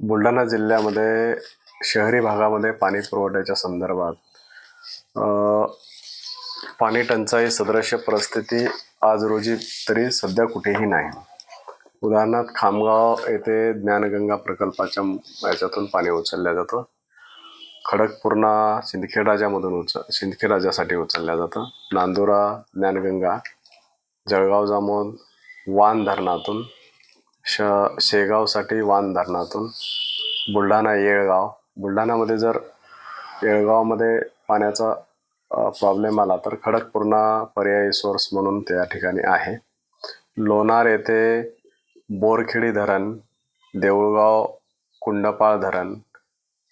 बुलढाणा जिल्ह्यामध्ये शहरी भागामध्ये पाणी पुरवठ्याच्या संदर्भात पाणी टंचाई सदृश परिस्थिती आज रोजी तरी सध्या कुठेही नाही. उदाहरणार्थ खामगाव येथे ज्ञानगंगा प्रकल्पाच्या याच्यातून पाणी उचललं जातं. खडकपूर्णा सिंदखेडराजामधून उच सिंदखेडराजासाठी राजासाठी जातं. नांदुरा ज्ञानगंगा जळगाव जामोद वान धरणातून श शेगावसाठी वान धरणातून. बुलढाणा येळगाव. बुलढाणामध्ये जर येळगावमध्ये पाण्याचा प्रॉब्लेम आला तर खडकपूर्णा पर्यायी सोर्स म्हणून त्या ठिकाणी आहे. लोणार येथे बोरखेडी धरण देऊळगाव कुंडपाळ धरण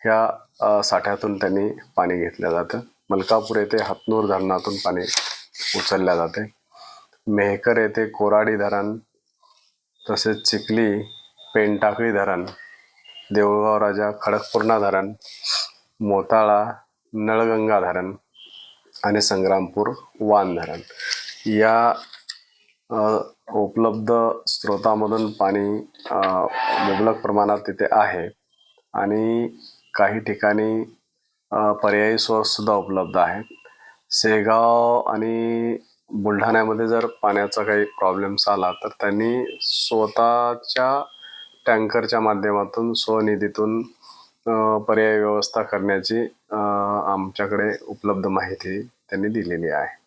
ह्या साठ्यातून त्यांनी पाणी घेतलं जातं. मलकापूर येथे हतनूर धरणातून पाणी उचलल्या जाते. मेहकर येथे कोराडी धरण तसेच चिखली पेनटाकळी धरण देऊळगाव राजा खडकपूर्णा धरण मोताळा नळगंगा धरण आणि संग्रामपूर वान धरण. या उपलब्ध स्रोतामधून पाणी मुबलक प्रमाणात तिथे आहे आणि काही ठिकाणी पर्यायी सोर्ससुद्धा उपलब्ध आहेत. सेगाव आणि बुलढाण्यामध्ये जर पाण्याचा काही प्रॉब्लेम्स आला तर त्यांनी स्वतःच्या टँकरच्या माध्यमातून स्वनिधीतून पर्याय व्यवस्था करण्याची आमच्याकडे उपलब्ध माहिती त्यांनी दिलेली आहे.